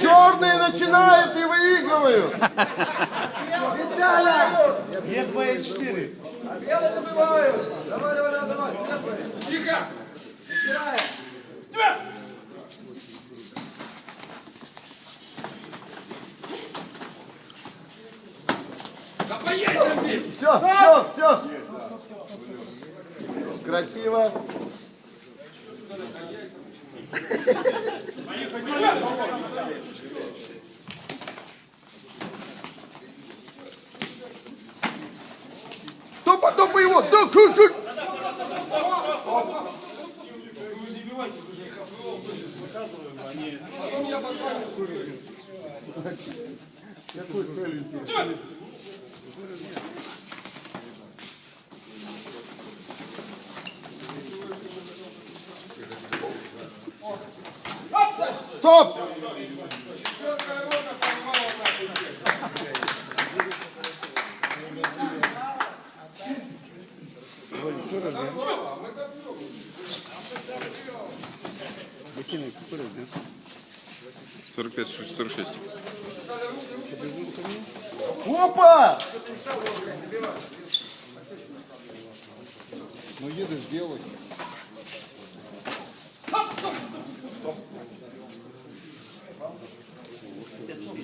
Черные начинают и выигрывают. Є 2 і 4. Белые добивают. Давай, давай, давай, давай, светлые. Тихо! Начинаем. Да по яйцам бей! Все, все, все. Красиво. Топа, топа его! Да, ку, ку. Какой целью Стоп! Який купили? 45, 46. Опа! Ну їдеш делать.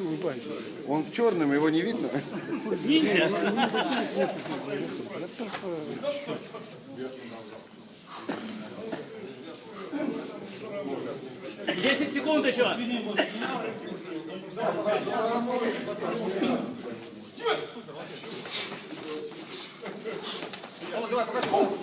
Что ты улыбаешься? Он в черном, его не видно. Десять секунд еще. Давай, давай, покажи.